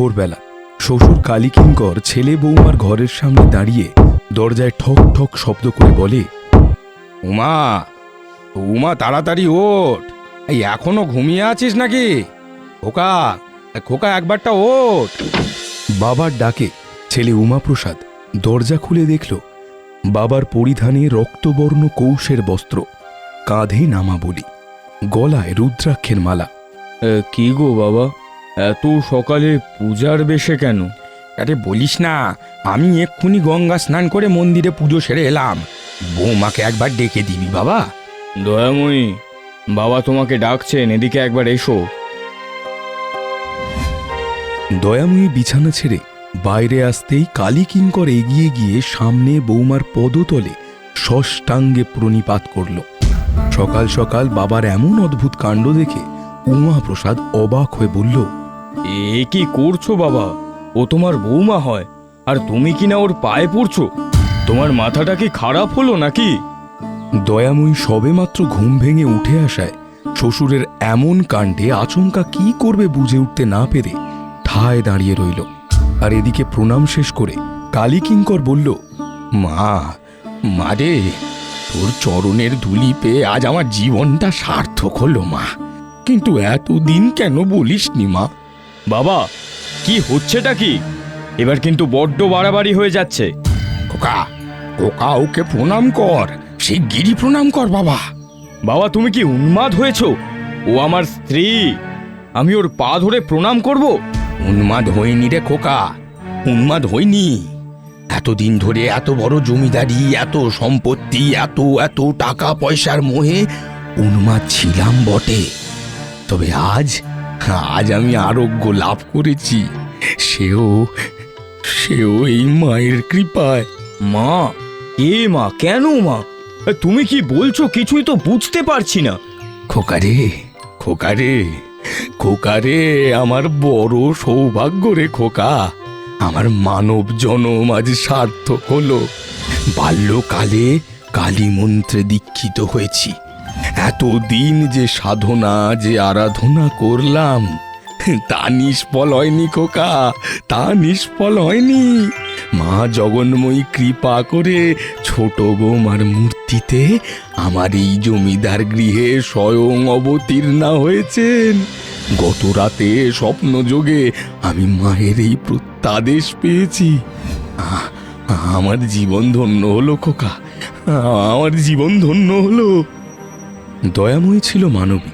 ভোরবেলা, শ্বশুর কালীকিঙ্কর ছেলে বৌমার ঘরের সামনে দাঁড়িয়ে দরজায় ঠক ঠক শব্দ করে বলে, উমা উমা, তাড়াতাড়ি ওঠ। এই এখনও ঘুমিয়ে আছিস নাকি? খোকা খোকা, একবারটা ওঠ। বাবার ডাকে ছেলে উমাপ্রসাদ দরজা খুলে দেখল, বাবার পরিধানে রক্তবর্ণ কৌশের বস্ত্র, কাঁধে নামা বলি গলায় রুদ্রাক্ষের মালা। কি গো বাবা? এত সকালে পূজার বেশে কেন? আরে বলিস না, আমি এক্ষুনি গঙ্গা স্নান করে মন্দিরে পুজো সেরে এলাম। বৌমাকে একবার ডেকে দিবি বাবা। দয়াময়ী, বাবা তোমাকে ডাকছেন, এদিকে একবার এসো। দয়াময়ী বিছানা ছেড়ে বাইরে আসতেই কালী কিঙ্কর এগিয়ে গিয়ে সামনে বৌমার পদতলে ষষ্ঠাঙ্গে প্রণিপাত করল। সকাল সকাল বাবার এমন অদ্ভুত কাণ্ড দেখে উমাপ্রসাদ অবাক হয়ে বলল এ কি করছ বাবা? ও তোমার বৌমা হয়। আর তুমি কি না ওর পায়ে পড়ছো? তোমার মাথাটা কি খারাপ হলো নাকি? দয়াময়ী সবেমাত্র ঘুম ভেঙে উঠে আসায় শ্বশুরের এমন কাণ্ডে আচমকা কি করবে বুঝে উঠতে না পেরে ঠায় দাঁড়িয়ে রইল। আর এদিকে প্রণাম শেষ করে কালীকিঙ্কর বলল, মা মা রে, তোর চরণের ধুলি পেয়ে আজ আমার জীবনটা সার্থক হলো মা। কিন্তু এতদিন কেন বলিসনি মা? বাবা কি হচ্ছেটা কি? এবার কিন্তু বড্ড বাড়াবাড়ি হয়ে যাচ্ছে। খোকা খোকা ওকে প্রণাম কর। সেই গিরি প্রণাম কর বাবা। বাবা তুমি কি উন্মাদ হয়েছো? ও আমার স্ত্রী। আমি ওর পা ধরে প্রণাম করব? উন্মাদ হইনি রে খোকা উন্মাদ হইনি এতদিন ধরে এত বড় জমিদারি এত সম্পত্তি এত এত টাকা পয়সার মোহে উন্মাদ ছিলাম বটে। তবে আজ আজ আমি আরোগ্য লাভ করেছি। সেও সেও এই মায়ের কৃপায়। মা এ মা কেন মা? তুমি কি বলছো কিছুই তো বুঝতে পারছি না। খোকারে খোকারে খোকারে আমার বড় সৌভাগ্য রে খোকা। আমার মানব জনম আজ সার্থক হলো। বাল্যকালে কালী মন্ত্রে দীক্ষিত হয়েছি। এতদিন যে সাধনা, যে আরাধনা করলাম, তা নিষ্ফল হয়নি খোকা, তা নিষ্ফল হয়নি। মা জগন্ময়ী কৃপা করে ছোট বৌমার মূর্তিতে আমার এই জমিদার গৃহে স্বয়ং অবতীর্ণা হয়েছেন। গত রাতে স্বপ্ন যোগে আমি মায়ের এই প্রত্যাদেশ পেয়েছি। আমার জীবন ধন্য হলো খোকা আমার জীবন ধন্য হলো। দয়াময়ী ছিল মানবী।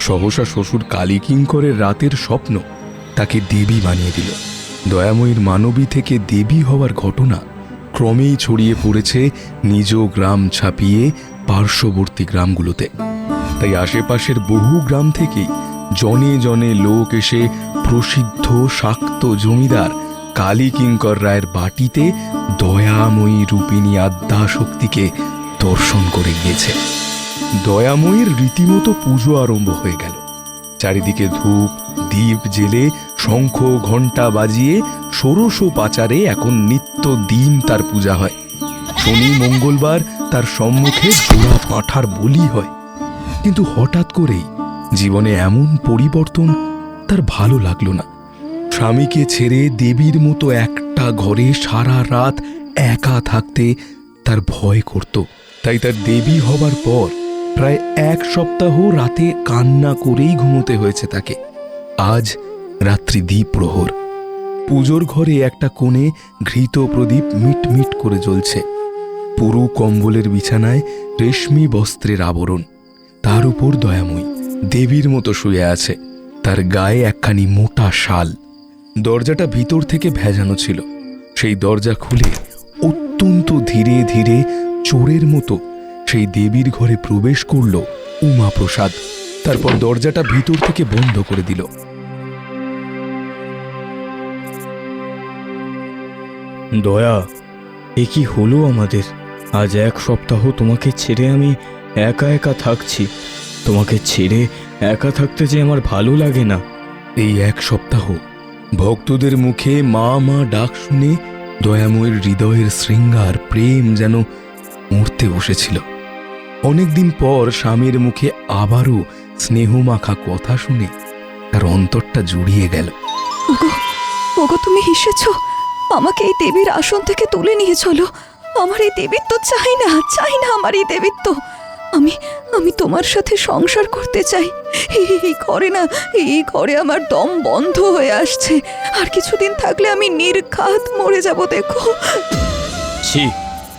সহসা শ্বশুর কালীকিঙ্করের রাতের স্বপ্ন তাকে দেবী বানিয়ে দিল। দয়াময়ীর মানবী থেকে দেবী হওয়ার ঘটনা ক্রমেই ছড়িয়ে পড়েছে নিজ গ্রাম ছাপিয়ে পার্শ্ববর্তী গ্রামগুলোতে। তাই আশেপাশের বহু গ্রাম থেকেই জনে জনে লোক এসে প্রসিদ্ধ শাক্ত জমিদার কালীকিঙ্কর রায়ের বাটিতে দয়াময়ী রূপিণী আদ্যা শক্তিকে দর্শন করে গিয়েছে। দয়াময়ীর রীতিমতো পুজো আরম্ভ হয়ে গেল। চারিদিকে ধূপ, দীপ জেলে শঙ্খ ঘণ্টা বাজিয়ে ষোড়শ পাচারে এখন নিত্য দিন তার পূজা হয়। শনি মঙ্গলবার তার সম্মুখে জোড়া পাঁঠার বলি হয়। কিন্তু হঠাৎ করেই জীবনে এমন পরিবর্তন তার ভালো লাগল না। স্বামীকে ছেড়ে দেবীর মতো একটা ঘরে সারা রাত একা থাকতে তার ভয় করত। তাই তার দেবী হবার পর প্রায় এক সপ্তাহ রাতে কান্না করেই ঘুমোতে হয়েছে তাকে। আজ রাত্রি দ্বীপ প্রহর। পুজোর ঘরে একটা কোণে ঘৃত প্রদীপ মিট মিট করে জ্বলছে। পুরু কম্বলের বিছানায় রেশমি বস্ত্রের আবরণ। তার উপর দয়াময়ী, দেবীর মতো শুয়ে আছে। তার গায়ে একখানি মোটা শাল। দরজাটা ভিতর থেকে ভেজানো ছিল। সেই দরজা খুলে অত্যন্ত ধীরে ধীরে চোরের মতো সেই দেবীর ঘরে প্রবেশ করল উমাপ্রসাদ। তারপর দরজাটা ভিতর থেকে বন্ধ করে দিল। দয়া এ কি হলো আমাদের? আজ এক সপ্তাহ তোমাকে ছেড়ে আমি একা একা থাকছি। তোমাকে ছেড়ে একা থাকতে যে আমার ভালো লাগে না। এই এক সপ্তাহ ভক্তদের মুখে মা মা ডাক শুনে দয়াময়ের হৃদয়ের শৃঙ্গার প্রেম যেন মরতে বসেছিল। অনেকদিন পর স্বামীর মুখে আবারও স্নেহমাখা কথা শুনে তার অন্তরটা জুড়িয়ে গেল। ওগো ওগো তুমি এসেছ আমাকে এই দেবীর আসন থেকে তুলে নিয়ে চলো। আমার এই দেবীত্ব চাই না চাই না আমার এই দেবীত্ব। আমি আমি তোমার সাথে সংসার করতে চাই। এই এই ঘরে না এই ঘরে আমার দম বন্ধ হয়ে আসছে। আর কিছুদিন থাকলে আমি নির্ঘাত মরে যাব দেখো। ছি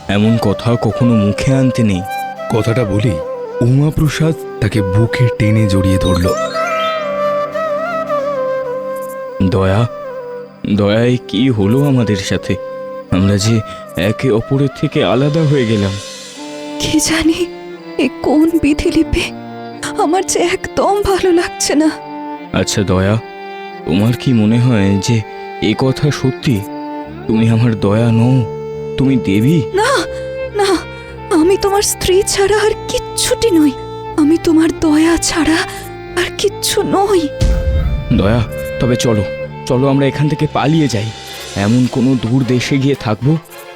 এমন কথা কখনো মুখে আনতে নেই। কথাটা বলেই উমাপ্রসাদ তাকে বুকে টেনে জড়িয়ে ধরল। দয়া দয়ায় কি হলো আমাদের সাথে? আমরা যে একে অপরের থেকে আলাদা হয়ে গেলাম। কি জানি এ কোন বিধি লিপে আমার যে একদম ভালো লাগছে না। আচ্ছা দয়া তোমার কি মনে হয় যে এ কথা সত্যি? তুমি আমার দয়া নও তুমি দেবী? না তোমার স্ত্রী ছাড়া আর কিচ্ছুটি নই আমি তোমার দয়া ছাড়া আর কিচ্ছু নই। দয়া তবে চলো চলো আমরা এখান থেকে পালিয়ে যাই। এমন কোনো দূর দেশে গিয়ে থাকব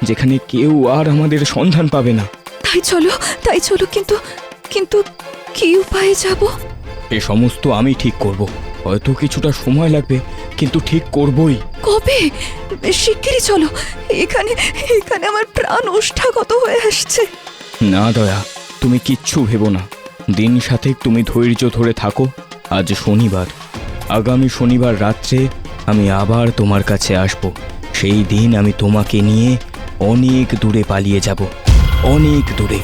যেখানে কেউ আর আমাদের সন্ধান পাবে না। তাই চলো তাই চলো কিন্তু কিন্তু কি উপায়ে যাব? এ সমস্ত আমি ঠিক করব। হয়তো কিছুটা সময় লাগবে কিন্তু ঠিক করবই। কবে? শিগগিরই চলো। এখানে এখানে আমার প্রাণ ওষ্ঠাগত হয়ে আসছে। না দয়া তুমি কিচ্ছু ভেবো না। দিন সাথে তুমি ধৈর্য ধরে থাকো আজ শনিবার। আগামী শনিবার রাত্রে আমি আবার তোমার কাছে আসব। সেই দিন আমি তোমাকে নিয়ে অনেক দূরে পালিয়ে যাব। অনেক দূরে।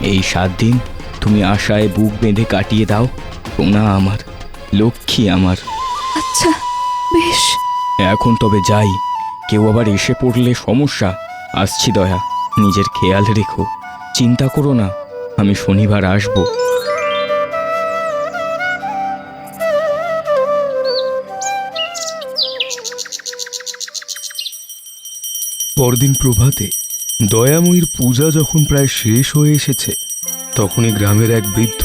এই সাত দিন তুমি আশায় বুক বেঁধে কাটিয়ে দাও সোনা আমার লক্ষ্মী আমার। আচ্ছা বেশ। এখন তবে যাই। কেউ আবার এসে পড়লে সমস্যা। আসছি দয়া নিজের খেয়াল রেখো। চিন্তা করো না, আমি শনিবার আসব। পরদিন প্রভাতে দয়াময়ীর পূজা যখন প্রায় শেষ হয়ে এসেছে, তখনই গ্রামের এক বৃদ্ধ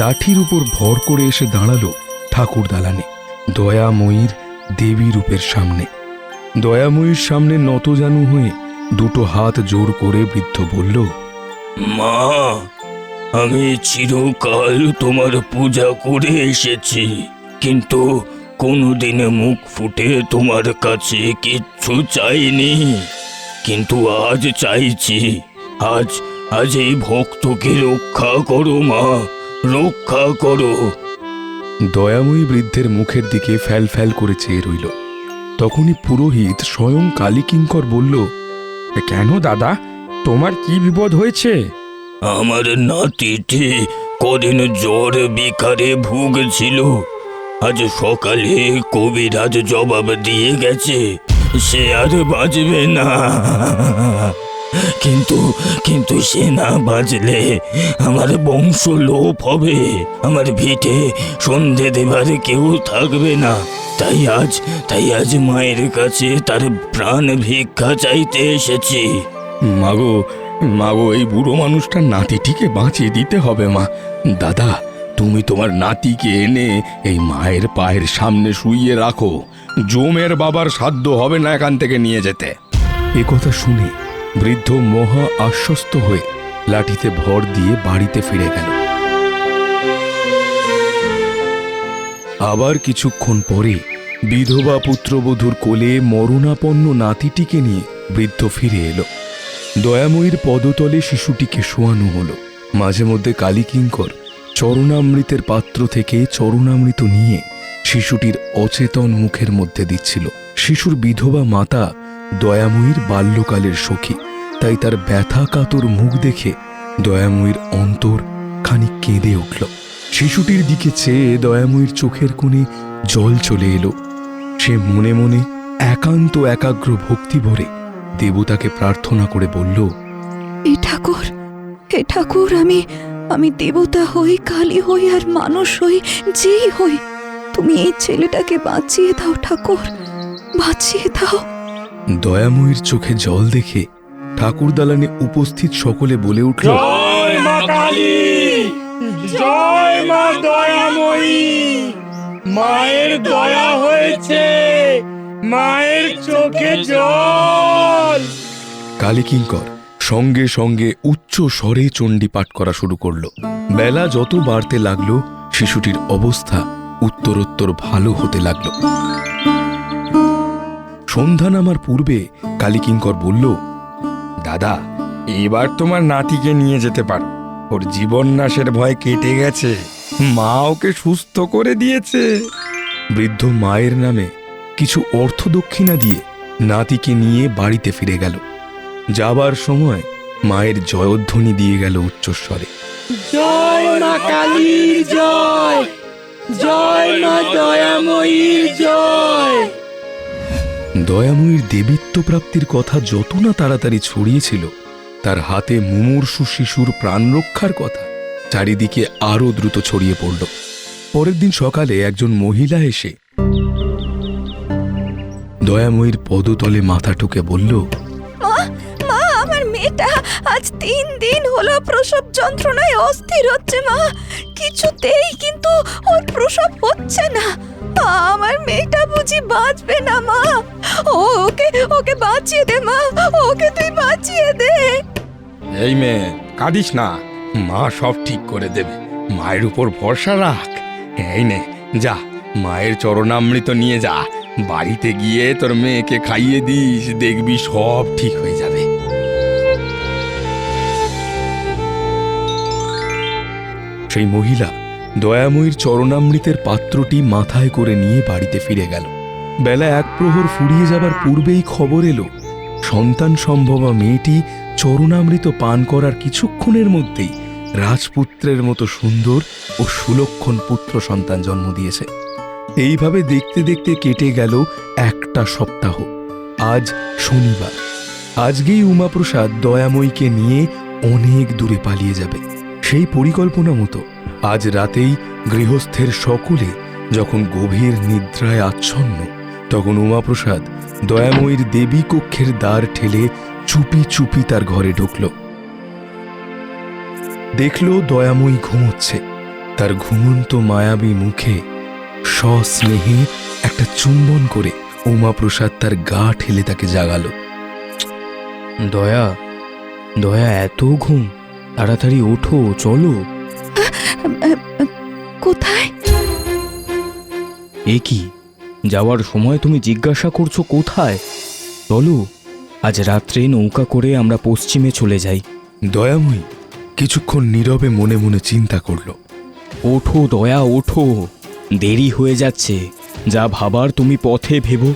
লাঠির উপর ভর করে এসে দাঁড়াল ঠাকুর দালানে, দয়াময়ীর দেবী রূপের সামনে। দয়াময়ীর সামনে নতজানু হয়ে দুটো হাত জোর করে বৃদ্ধ বলল মা, আমি চিরকাল তোমার পূজা করে এসেছি, কিন্তু কোনোদিন মুখ ফুটে তোমার কাছে কিচ্ছু চাইনি। কিন্তু আজ চাইছি, আজ আজ এই ভক্তকে রক্ষা করো মা, রক্ষা করো। দয়াময়ী বৃদ্ধের মুখের দিকে ফ্যাল ফ্যাল করে চেয়ে রইল। তখনই পুরোহিত স্বয়ং কালীকিঙ্কর বলল কেন দাদা? তোমার কি বিপদ হয়েছে? আমার নাতিটি কদিন জ্বর বিকারে ভুগছিল। আজ সকালে কবিরাজ জবাব দিয়ে গেছে, সে আর বাজবে না। কিন্তু কিন্তু সে না বাজলে আমার বংশ লোপ হবে। আমার ভিটে সন্ধে দেবার কেউ থাকবে না। তাই আজ তাই আজ মায়ের কাছে তার প্রাণ ভিক্ষা চাইতে এসেছি। মাগো মাগো, এই বুড়ো মানুষটার নাতিটিকে বাঁচিয়ে দিতে হবে মা। দাদা, তুমি তোমার নাতিকে এনে এই মায়ের পায়ের সামনে শুইয়ে রাখো। জমের বাবার সাধ্য হবে না এখান থেকে নিয়ে যেতে। এ কথা শুনে বৃদ্ধ মহা আশ্বস্ত হয়ে লাঠিতে ভর দিয়ে বাড়িতে ফিরে গেল। আবার কিছুক্ষণ পরে বিধবা পুত্রবধূর কোলে মরণাপন্ন নাতিটিকে নিয়ে বৃদ্ধ ফিরে এলো। দয়াময়ীর পদতলে শিশুটিকে শোয়ানো হলো। মাঝে মধ্যে কালীকিঙ্কর চরণামৃতের পাত্র থেকে চরণামৃত নিয়ে শিশুটির অচেতন মুখের মধ্যে দিচ্ছিল। শিশুর বিধবা মাতা দয়াময়ীর বাল্যকালের সখী, তাই তার ব্যথা কাতর মুখ দেখে দয়াময়ীর অন্তর খানিক কেঁদে উঠল। শিশুটির দিকে চেয়ে দয়াময়ীর চোখের কোণে জল চলে এলো। সে মনে মনে একান্ত একাগ্র ভক্তি ভরে দেবতাকে প্রার্থনা করে বলল এ ঠাকুর হে ঠাকুর আমি আমি দেবতা হই কালী হই আর মানুষ হই যেই হই। তুমি এই ছেলেটাকে বাঁচিয়ে দাও ঠাকুর বাঁচিয়ে দাও। দয়াময়ীর চোখে জল দেখে ঠাকুর দালানে উপস্থিত সকলে বলে উঠল জয় মা কালী! জয় মা দয়াময়ী! মায়ের দয়া হয়েছে। মায়ের চোখে জল। কালীকিঙ্কর সঙ্গে সঙ্গে উচ্চ স্বরে চণ্ডী পাঠ করা শুরু করল। বেলা যত বাড়তে লাগল, শিশুটির অবস্থা উত্তরোত্তর ভালো হতে লাগল। সন্ধ্যা নামার পূর্বে কালীকিঙ্কর বলল, দাদা, এবার তোমার নাতিকে নিয়ে যেতে পারো। ওর জীবন নাশের ভয় কেটে গেছে। মা ওকে সুস্থ করে দিয়েছে। বৃদ্ধ মায়ের নামে কিছু অর্থ দক্ষিণা দিয়ে নাতিকে নিয়ে বাড়িতে ফিরে গেল। যাবার সময় মায়ের জয়ধ্বনি দিয়ে গেল উচ্চস্বরে। জয় মা কালীর জয় জয় মা দয়াময়ীর জয়। দয়াময়ীর দেবীত্ব প্রাপ্তির কথা যত না তাড়াতাড়ি ছড়িয়েছিল তার হাতে মুমূর্ষু শিশুর প্রাণ রক্ষার কথা চারিদিকে আরও দ্রুত ছড়িয়ে পড়ল। পরের দিন সকালে একজন মহিলা এসে দয়াময়ীর পদতলে মাথা ঠুকে বলল মা মা আমার মেয়েটা আজ তিন দিন হলো প্রসব যন্ত্রণায় অস্থির হচ্ছে মা। কিছুতেই কিন্তু ওর প্রসব হচ্ছে না। আমার মেয়েটা বুঝি বাঁচবে না মা। ওকে ওকে বাঁচিয়ে দে মা। ওকে তুই বাঁচিয়ে দে। এই মেয়ে কাঁদিস না। মা সব ঠিক করে দেবে। মায়ের উপর ভরসা রাখ। এই নে যা মায়ের চরণামৃত নিয়ে যা। বাড়িতে গিয়ে তোর মেয়েকে খাইয়ে দিস, দেখবি সব ঠিক হয়ে যাবে। সেই মহিলা দয়াময়ীর চরণামৃতের পাত্রটি মাথায় করে নিয়ে বাড়িতে ফিরে গেল। বেলা এক প্রহর ফুরিয়ে যাবার পূর্বেই খবর এলো, সন্তান সম্ভবা মেয়েটি চরণামৃত পান করার কিছুক্ষণের মধ্যেই রাজপুত্রের মতো সুন্দর ও সুলক্ষণ পুত্র সন্তান জন্ম দিয়েছে। এইভাবে দেখতে দেখতে কেটে গেল একটা সপ্তাহ। আজ শনিবার। আজকেই উমাপ্রসাদ দয়াময়ীকে নিয়ে অনেক দূরে পালিয়ে যাবে। সেই পরিকল্পনা মতো আজ রাতেই গৃহস্থের সকলে যখন গভীর নিদ্রায় আচ্ছন্ন, তখন উমাপ্রসাদ দয়াময়ীর দেবী কক্ষের দ্বার ঠেলে চুপি চুপি তার ঘরে ঢুকল। দেখল দয়াময়ী ঘুমোচ্ছে। তার ঘুমন্ত মায়াবী মুখে সস্নেহে একটা চুম্বন করে উমাপ্রসাদ তার গা ঠেলে তাকে জাগালো। দয়া দয়া এত ঘুম। তাড়াতাড়ি ওঠো চলো। কোথায়? এ কি? যাওয়ার সময় তুমি জিজ্ঞাসা করছ কোথায়? চলো আজ রাত্রে নৌকা করে আমরা পশ্চিমে চলে যাই। দয়াময়ী কিছুক্ষণ নীরবে মনে মনে চিন্তা করল। ওঠো দয়া ওঠো। দেরি হয়ে যাচ্ছে। যা ভাবার তুমি পথে ভেবো।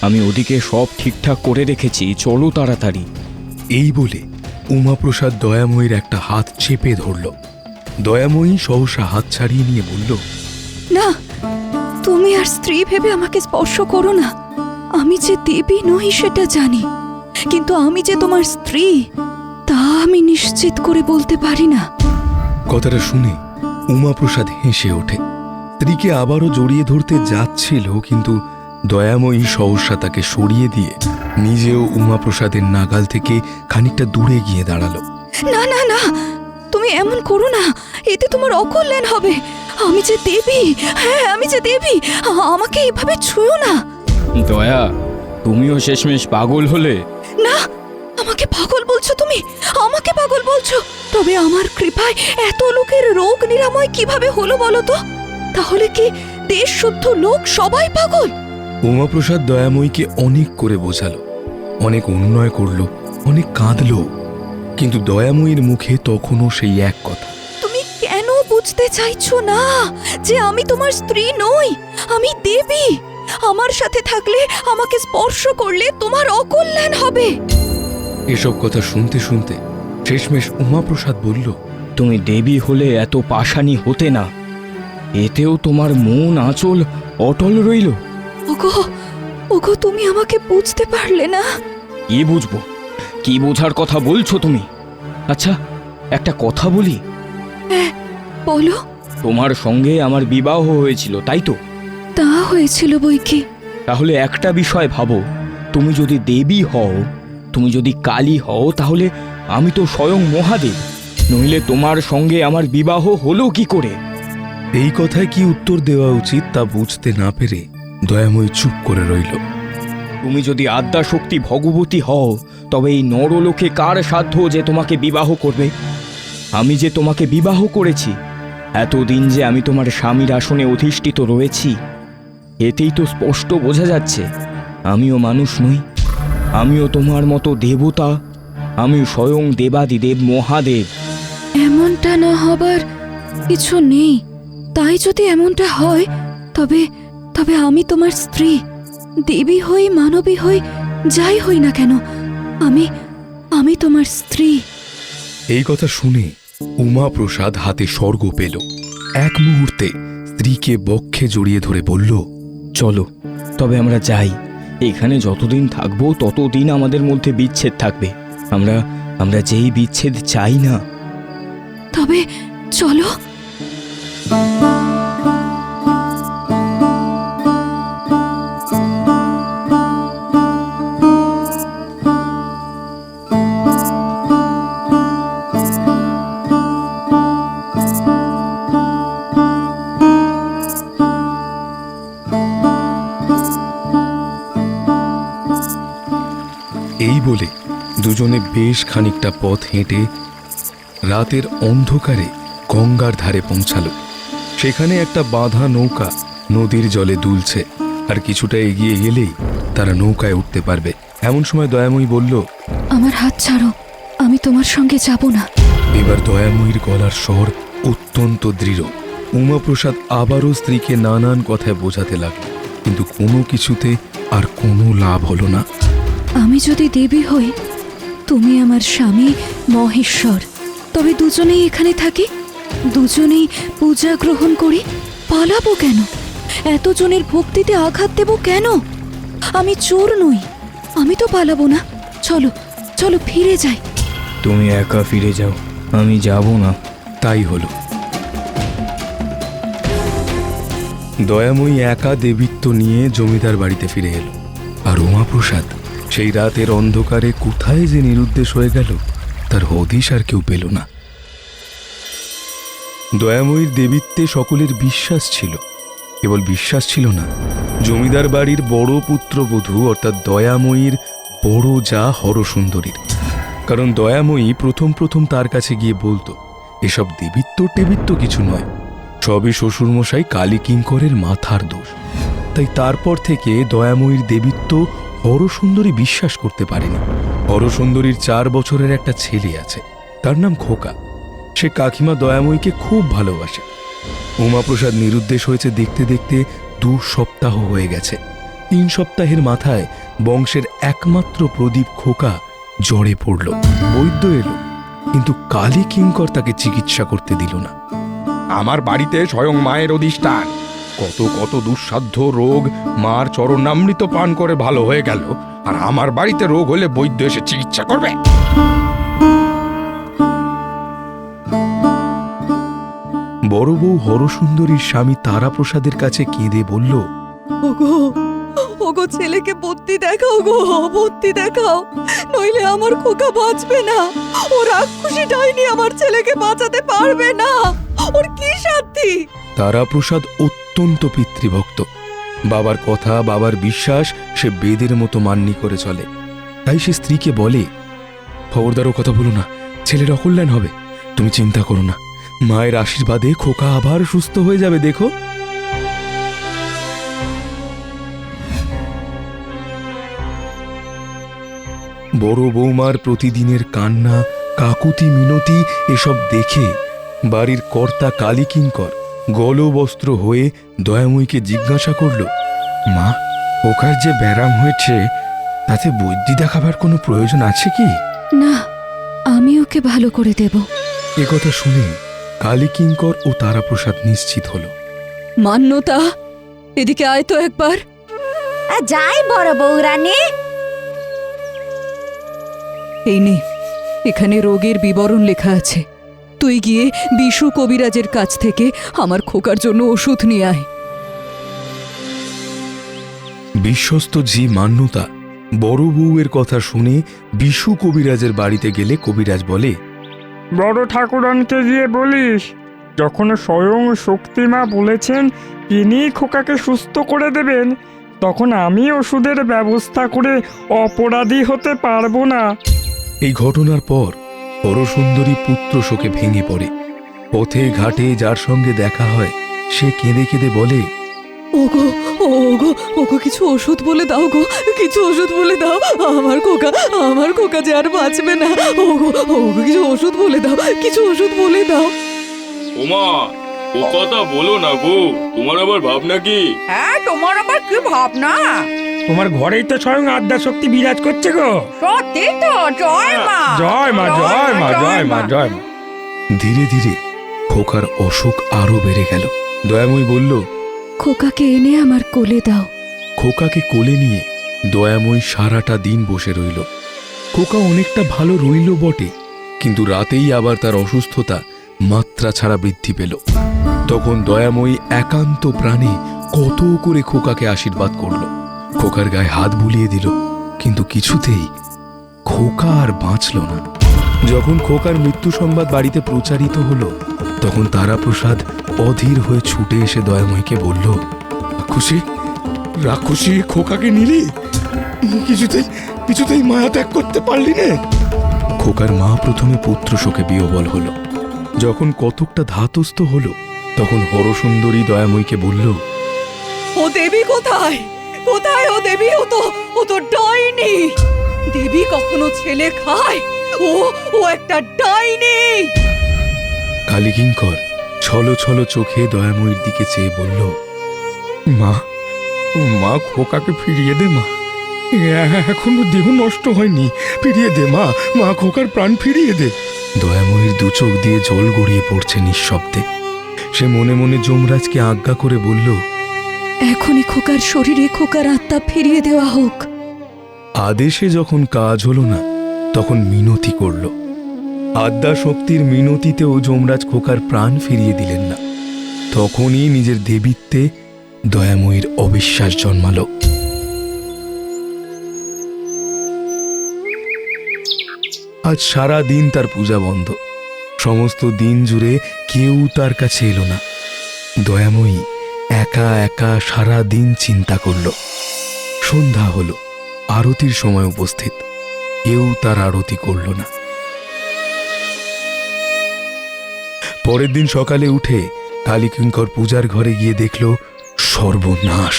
আমি ওদিকে সব ঠিকঠাক করে রেখেছি চলো তাড়াতাড়ি। এই বলে উমাপ্রসাদ দয়াময়ীর একটা হাত চেপে ধরল। দয়াময়ী সহসা হাত ছাড়িয়ে নিয়ে বলল না তুমি আর স্ত্রী ভেবে আমাকে স্পর্শ করো না। আমি যে দেবী নই সেটা জানি কিন্তু আমি যে তোমার স্ত্রী তা আমি নিশ্চিত করে বলতে পারি না। কথাটা শুনে উমাপ্রসাদ হেসে ওঠে। স্ত্রীকে আবারও জড়িয়ে ধরতে যাচ্ছিল কিন্তু দয়াময়ী সহসা তাকে সরিয়ে দিয়ে নিজেও উমাপ্রসাদের নাগাল থেকে খানিকটা দূরে গিয়ে দাঁড়াল। না না না তুমি এমন করো না এতে তোমার অকল্যাণ হবে। আমি যে দেবী হ্যাঁ আমি যে দেবী আমাকে এভাবে ছুঁয়ো না। দয়া তুমিও শেষমেশ পাগল হলে? না আমাকে পাগল বলছো তুমি আমাকে পাগল বলছো। তবে আমার কৃপায় এত লোকের রোগ নিরাময় কীভাবে হলো বলো তো? তাহলে কি দেশ শুদ্ধ লোক সবাই পাগল? উমাপ্রসাদ দয়াময়ীকে অনেক করে বোঝালো। অনেক অনুনয় করল অনেক কাঁদলো। কিন্তু দয়াময়ীর মুখে তখনও সেই এক কথা। তুমি কেন বুঝতে চাইছো না যে আমি তোমার স্ত্রী নই? আমি দেবী। আমার সাথে থাকলে আমাকে স্পর্শ করলে তোমার অকল্যাণ হবে। এসব কথা শুনতে শুনতে শেষমেশ উমাপ্রসাদ বলল তুমি দেবী হলে এত পাষাণী হতে না। এতেও তোমার মন আঁচল অটল রইল। ওগো ওগো তুমি আমাকে বুঝতে পারলে না। কি বুঝব? কি বোঝার কথা বলছো তুমি? আচ্ছা একটা কথা বলি। বলো। তোমার সঙ্গে আমার বিবাহ হয়েছিল তাই তো? তা হয়েছিল বই কি? তাহলে একটা বিষয় ভাবো। তুমি যদি দেবী হও তুমি যদি কালী হও তাহলে আমি তো স্বয়ং মহাদেব। নইলে তোমার সঙ্গে আমার বিবাহ হলো কি করে? এই কথায় কি উত্তর দেওয়া উচিত তা বুঝতে না পেরে দয়াময়ী চুপ করে রইল। তুমি যদি আদ্যা শক্তি ভগবতী হও তবে এই নরলোকে কার সাধ্য যে তোমাকে বিবাহ করবে? আমি যে তোমাকে বিবাহ করেছি এতদিন যে আমি তোমার স্বামীর আসনে অধিষ্ঠিত রয়েছি এতেই তো স্পষ্ট বোঝা যাচ্ছে আমিও মানুষ নই আমিও তোমার মতো দেবতা আমি স্বয়ং দেবাদিদেব মহাদেব। এমনটা না হবার কিছু নেই। তাই যদি এমনটা হয় তবে তবে আমি তোমার স্ত্রী দেবী হই মানবী হই যাই হই না কেন আমি আমি তোমার স্ত্রী। এই কথা শুনে উমাপ্রসাদ হাতে স্বর্গ পেল। এক মুহূর্তে স্ত্রীকে বক্ষে জড়িয়ে ধরে বলল চলো তবে আমরা যাই। এখানে যতদিন থাকব ততদিন আমাদের মধ্যে বিচ্ছেদ থাকবে। আমরা আমরা যেই বিচ্ছেদ চাই না। তবে চলো। এই বলে দুজনে বেশ খানিকটা পথ হেঁটে রাতের অন্ধকারে গঙ্গার ধারে পৌঁছালো। সেখানে একটা বাঁধা নৌকা নদীর জলে দুলছে আর কিছুটা এগিয়ে গেলেই তারা নৌকায় উঠতে পারবে। এমন সময় দয়াময়ী বলল আমার হাত ছাড়ো আমি তোমার সঙ্গে যাব না। এবার দয়াময়ীর গলার স্বর অত্যন্ত দৃঢ়। উমাপ্রসাদ আবারও স্ত্রীকে নানান কথায় বোঝাতে লাগল কিন্তু কোনো কিছুতে আর কোনো লাভ হলো না। আমি যদি দেবী হই তুমি আমার স্বামী মহেশ্বর তবে দুজনেই এখানে থাকি? দুজনেই পূজা গ্রহণ করি পালাবো কেন? এতজনের ভক্তিতে আঘাত দেব কেন? আমি চোর নই, আমি তো পালাবো না। চলো চলো ফিরে যাই। তুমি একা ফিরে যাও, আমি যাব না, তাই হলো। দয়াময়ী একা দেবীত্ব নিয়ে জমিদার বাড়িতে ফিরে এলো, আর উমাপ্রসাদ সেই রাতের অন্ধকারে কোথায় যে নিরুদ্দেশ হয়ে গেল, তার হদিশ আর কেউ পেল না। দয়াময়ীর দেবীত্বে সকলের বিশ্বাস ছিল। কেবল বিশ্বাস ছিল না, জমিদার বাড়ির বড় পুত্রবধূ অর্থাৎ দয়াময়ীর বড় যা হরসুন্দরীর। কারণ দয়াময়ী প্রথম প্রথম তার কাছে গিয়ে বলতো, এসব দেবীত্ব টেবিত্ব কিছু নয়, সবই শ্বশুরমশাই কালী কিঙ্করের মাথার দোষ। তাই তারপর থেকে দয়াময়ীর দেবীত্ব হরসুন্দরী বিশ্বাস করতে পারেনি। হরসুন্দরীর চার বছরের একটা ছেলে আছে, তার নাম খোকা। সে কাকিমা দয়াময়ীকে খুব ভালোবাসে। উমাপ্রসাদ নিরুদ্দেশ হয়েছে দেখতে দেখতে দু সপ্তাহ হয়ে গেছে। তিন সপ্তাহের মাথায় বংশের একমাত্র প্রদীপ খোকা জ্বরে পড়ল। বৈদ্য এলো, কিন্তু কালী কিঙ্কর তাকে চিকিৎসা করতে দিল না। আমার বাড়িতে স্বয়ং মায়ের অধিষ্ঠান। কত কত দুঃসাধ্য রোগ মার চরণামৃত পান করে ভালো হয়ে গেল, আর আমার বাড়িতে রোগ হলে বৈদ্য এসে চিকিৎসা করবে। বড় বউ হরসুন্দরীর স্বামী তারাপ্রসাদের কাছে কেঁদে বলল ওগো ওগো ছেলেকে বত্তি দেখাও গো বত্তি দেখাও নইলে আমার খোকা বাঁচবে না। ও রাক্ষসী ডাইনি আমার ছেলেকে বাঁচাতে পারবে না। ওর কি সাধ্যি তারাপ্রসাদ অত্যন্ত পিতৃভক্ত। বাবার কথা বাবার বিশ্বাস সে বেদের মতো মান্যি করে চলে। তাই সে স্ত্রীকে বলে খবরদারও কথা বলো না ছেলের অকল্যাণ হবে তুমি চিন্তা করো না। মায়ের আশীর্বাদে খোকা আবার সুস্থ হয়ে যাবে দেখো। বড় বৌমার প্রতিদিনের কান্না কাকুতি মিনতি এসব দেখে বাড়ির কর্তা কালীকিঙ্কর গলবস্ত্র হয়ে দয়াময়ীকে জিজ্ঞাসা করল মা ওকার যে ব্যারাম হয়েছে তাতে বৈদ্যি দেখাবার কোনো প্রয়োজন আছে কি? না আমি ওকে ভালো করে দেব। কথা শুনে কালীকিঙ্কর ও তারাপ্রসাদ নিশ্চিত হল। মান্যতা এদিকে আয় তো একবার। যাই বড় বৌরানী। এই নে এখানে রোগের বিবরণ লেখা আছে। তুই গিয়ে বিশু কবিরাজের কাছ থেকে আমার খোকার জন্য ওষুধ নিয়ে আয়। বিশ্বস্ত জি মান্যতা বড় বউয়ের কথা শুনে বিশু কবিরাজের বাড়িতে গেলে কবিরাজ বলে বড় ঠাকুরানকে গিয়ে বলিস, যখন স্বয়ং শক্তিমা বলেছেন তিনি খোকাকে সুস্থ করে দেবেন, তখন আমি ওষুধের ব্যবস্থা করে অপরাধী হতে পারব না। এই ঘটনার পর পরসুন্দরী পুত্র শোকে ভেঙে পড়ে। পথে ঘাটে যার সঙ্গে দেখা হয়, সে কেঁদে কেঁদে বলে ওগো ওগো ওগো কিছু ওষুধ বলে দাও গো কিছু ওষুধ বলে দাও। আমার কোকা আমার কোকা যে আর বাঁচবে না। ওগো ওগো কিছু ওষুধ বলে দাও কিছু ওষুধ বলে দাও। ওমা ও কথা বলো না গো তোমার আবার ভাবনা কি? হ্যাঁ তোমার আবার কি ভাবনা? তোমার ঘরেই তো স্বয়ং আদ্যা শক্তি বিরাজ করছে গো। সত্যি তো জয় মা। জয় মা জয় মা জয় মা। জয় মা। ধীরে ধীরে খোকার অসুখ আরও বেড়ে গেল। দয়াময়ী বলল খোকাকে এনে আমার কোলে দাও। খোকাকে কোলে নিয়ে দয়াময়ী সারাটা দিন বসে রইল। খোকা অনেকটা ভালো রইল বটে, কিন্তু রাতেই আবার তার অসুস্থতা মাত্রা ছাড়া বৃদ্ধি পেল। তখন দয়াময়ী একান্ত প্রাণে কত করে খোকাকে আশীর্বাদ করল। খোকার গায়ে হাত বুলিয়ে দিল, কিন্তু কিছুতেই খোকা আর বাঁচল না। যখন খোকার মৃত্যু সংবাদ বাড়িতে প্রচারিত হলো, তখন তারাপ্রসাদ অধীর হয়ে ছুটে এসে দয়াময়কে বলল খুশি রাক্ষসী খোকাকে নিলি? কিছুতেই কিছুতেই মায়া ত্যাগ করতে পারলি না? খোকার মা প্রথমে পুত্র শোকে বিহবল হলো। যখন কতকটা ধাতস্থ হলো তখন হরসুন্দরী দয়াময়ীকে বলল ও দেবী কোথায়? কোথায় ও দেবী? ও তো ও তো ডাইনি। দেবী কখনো ছেলে খায়? ও ও একটা ডাইনি। কালীকিঙ্কর ছলো ছলো চোখে দয়াময়ীর দিকে চেয়ে বলল মা মা খোকাকে ফিরিয়ে দে মা। এখনও দেহ নষ্ট হয়নি। ফিরিয়ে দে মা মা খোকার প্রাণ ফিরিয়ে দে। দয়াময়ীর দু চোখ দিয়ে জল গড়িয়ে পড়ছে নিঃশব্দে। সে মনে মনে যমরাজকে আজ্ঞা করে বলল এখনই খোকার শরীরে খোকার আত্মা ফিরিয়ে দেওয়া হোক। আদেশে যখন কাজ হলো না তখন মিনতি করল। আদ্যা শক্তির মিনতিতেও যমরাজ খোকার প্রাণ ফিরিয়ে দিলেন না। তখনই নিজের দেবীত্বে দয়াময়ীর অবিশ্বাস জন্মালো। আজ সারা দিন তার পূজা বন্ধ। সমস্ত দিন জুড়ে কেউ তার কাছে এলো না। দয়াময়ী একা একা সারা দিন চিন্তা করল। সন্ধ্যা হলো, আরতির সময় উপস্থিত। কেউ তার আরতি করল না। পরের দিন সকালে উঠে কালীকিঙ্কর পূজার ঘরে গিয়ে দেখল সর্বনাশ।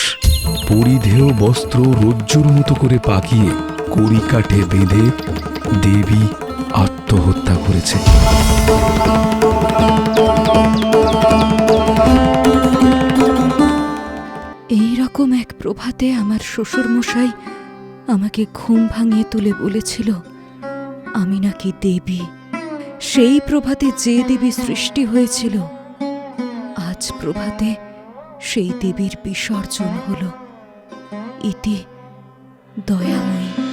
পরিধেয় বস্ত্র, রজ্জুর মতো করে পাকিয়ে কড়ি কাঠে বেঁধে দেবী আত্মহত্যা করেছে। এই রকম এক প্রভাতে আমার শ্বশুর মশাই আমাকে ঘুম ভাঙিয়ে তুলে বলেছিল, আমি নাকি দেবী? সেই প্রভাতে যে দেবী সৃষ্টি হয়েছিল আজ প্রভাতে সেই দেবীর বিসর্জন হল। ইতি দয়াময়ী।